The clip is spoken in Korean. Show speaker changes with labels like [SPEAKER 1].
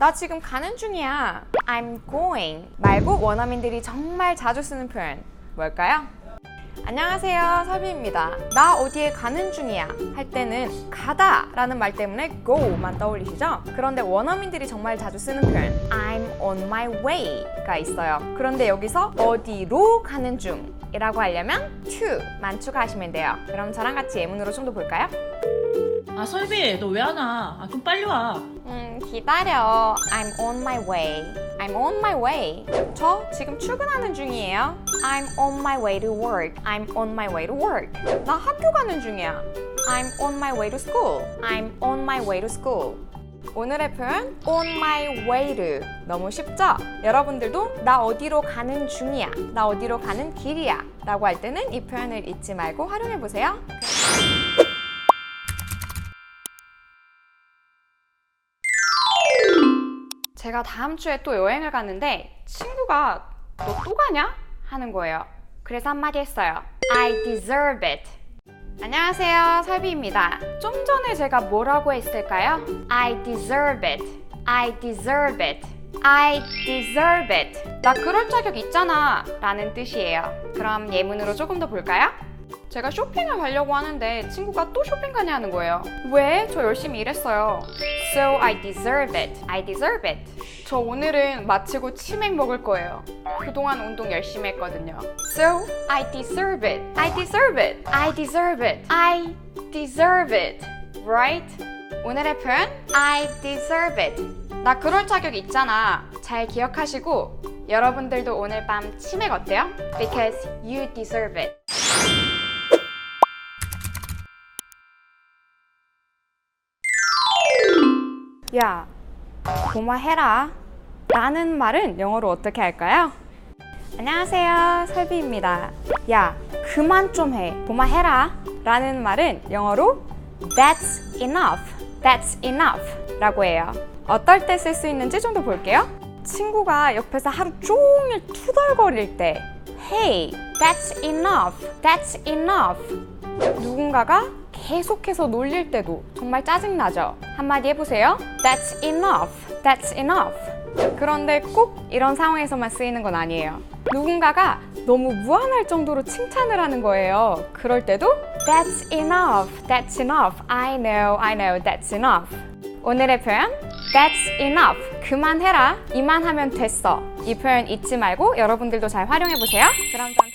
[SPEAKER 1] 나 지금 가는 중이야. I'm going. 말고 원어민들이 정말 자주 쓰는 표현 뭘까요? 안녕하세요, 설비입니다. 나 어디에 가는 중이야 할 때는 가다 라는 말 때문에 go만 떠올리시죠? 그런데 원어민들이 정말 자주 쓰는 표현 I'm on my way가 있어요. 그런데 여기서 어디로 가는 중 이라고 하려면 to만 추가하시면 돼요. 그럼 저랑 같이 예문으로 좀 더 볼까요?
[SPEAKER 2] 아 설비 너 왜 안 와? 아 좀 빨리 와.
[SPEAKER 1] 음, 기다려. I'm on my way. I'm on my way. 저 지금 출근하는 중이에요. I'm on my way to work. I'm on my way to work. 나 학교 가는 중이야. I'm on my way to school. I'm on my way to school. 오늘의 표현 on my way to 너무 쉽죠? 여러분들도 나 어디로 가는 중이야. 나 어디로 가는 길이야. 라고 할 때는 이 표현을 잊지 말고 활용해 보세요. 제가 다음 주에 또 여행을 가는데 친구가 너 또 가냐? 하는 거예요. 그래서 한마디 했어요. I deserve it. 안녕하세요. 설비입니다. 좀 전에 제가 뭐라고 했을까요? I deserve it. I deserve it. I deserve it. 나 그럴 자격 있잖아. 라는 뜻이에요. 그럼 예문으로 조금 더 볼까요? 제가 쇼핑을 가려고 하는데 친구가 또 쇼핑 가냐 하는 거예요. 왜? 저 열심히 일했어요. So I deserve it. I deserve it. 저 오늘은 마치고 치맥 먹을 거예요. 그동안 운동 열심히 했거든요. So I deserve it. I deserve it. I deserve it. I deserve it. Right? 오늘의 표현 I deserve it. 나 그럴 자격 있잖아. 잘 기억하시고 여러분들도 오늘 밤 치맥 어때요? Because you deserve it. 야, 고마해라. 라는 말은 영어로 어떻게 할까요? 안녕하세요, 설비입니다. 야, 그만 좀 해. 고마해라. 라는 말은 영어로 That's enough. That's enough. 라고 해요. 어떨 때 쓸 수 있는지 좀 더 볼게요. 친구가 옆에서 하루 종일 투덜거릴 때 Hey, that's enough. That's enough. 누군가가 계속해서 놀릴 때도 정말 짜증나죠? 한마디 해보세요. That's enough. That's enough. 그런데 꼭 이런 상황에서만 쓰이는 건 아니에요. 누군가가 너무 무한할 정도로 칭찬을 하는 거예요. 그럴 때도 That's enough. That's enough. I know, I know, that's enough. 오늘의 표현 That's enough. 그만해라. 이만하면 됐어. 이 표현 잊지 말고 여러분들도 잘 활용해 보세요. 그럼 전